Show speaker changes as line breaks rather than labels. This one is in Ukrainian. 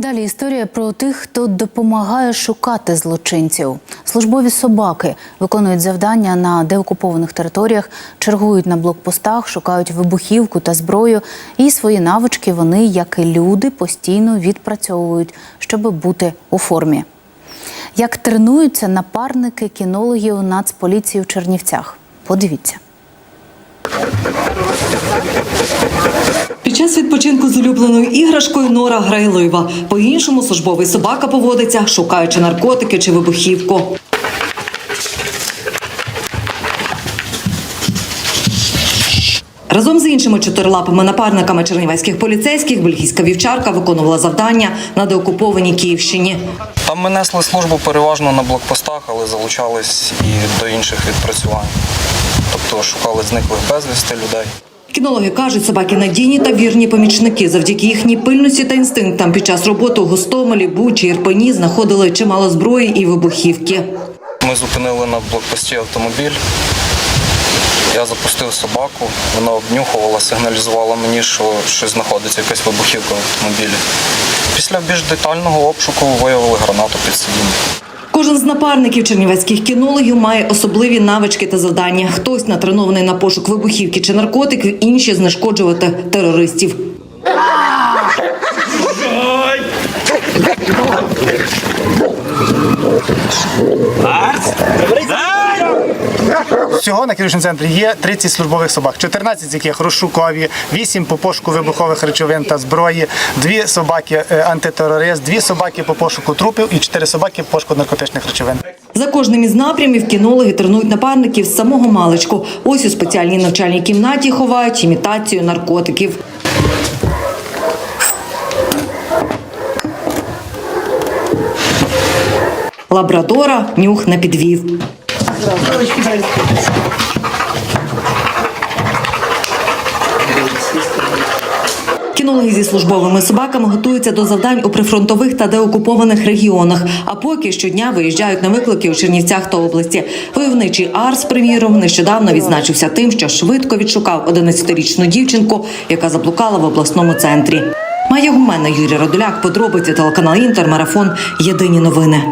Далі історія про тих, хто допомагає шукати злочинців. Службові собаки виконують завдання на деокупованих територіях, чергують на блокпостах, шукають вибухівку та зброю. І свої навички вони, як і люди, постійно відпрацьовують, щоб бути у формі. Як тренуються напарники кінологів Нацполіції в Чернівцях? Подивіться.
Під час відпочинку з улюбленою іграшкою Нора грайлива. По-іншому службовий собака поводиться, шукаючи наркотики чи вибухівку. Разом з іншими чотирилапими напарниками чернівецьких поліцейських бельгійська вівчарка виконувала завдання на деокупованій Київщині.
Там ми несли службу переважно на блокпостах, але залучались і до інших відпрацювань. Тобто шукали зниклих безвісти людей.
Кінологи кажуть, собаки надійні та вірні помічники. Завдяки їхній пильності та інстинктам під час роботи у Гостомелі, Бучі, Ірпені знаходили чимало зброї і вибухівки.
Ми зупинили на блокпості автомобіль. Я запустив собаку, вона обнюхувала, сигналізувала мені, що щось знаходиться, якась вибухівка в автомобілі. Після більш детального обшуку виявили гранату під сидінням.
Кожен з напарників чернівецьких кінологів має особливі навички та завдання. Хтось натренований на пошук вибухівки чи наркотиків, інші знешкоджувати терористів.
Всього на хірургічному центрі є 30 службових собак, 14 з яких розшукові, 8 по пошуку вибухових речовин та зброї, 2 собаки е, антитерорист, 2 собаки по пошуку трупів і 4 собаки по пошуку наркотичних речовин.
За кожним із напрямів кінологи тренують напарників з самого маличку. Ось у спеціальній навчальній кімнаті ховають імітацію наркотиків. Лабрадора нюх не підвів. Кінологи зі службовими собаками готуються до завдань у прифронтових та деокупованих регіонах. А поки щодня виїжджають на виклики у Чернівцях та області. Войовничий Арс, приміром, нещодавно відзначився тим, що швидко відшукав 11-річну дівчинку, яка заблукала в обласному центрі. Має гумена Юрій Радуляк, подробиці телеканал Інтер, марафон. Єдині новини.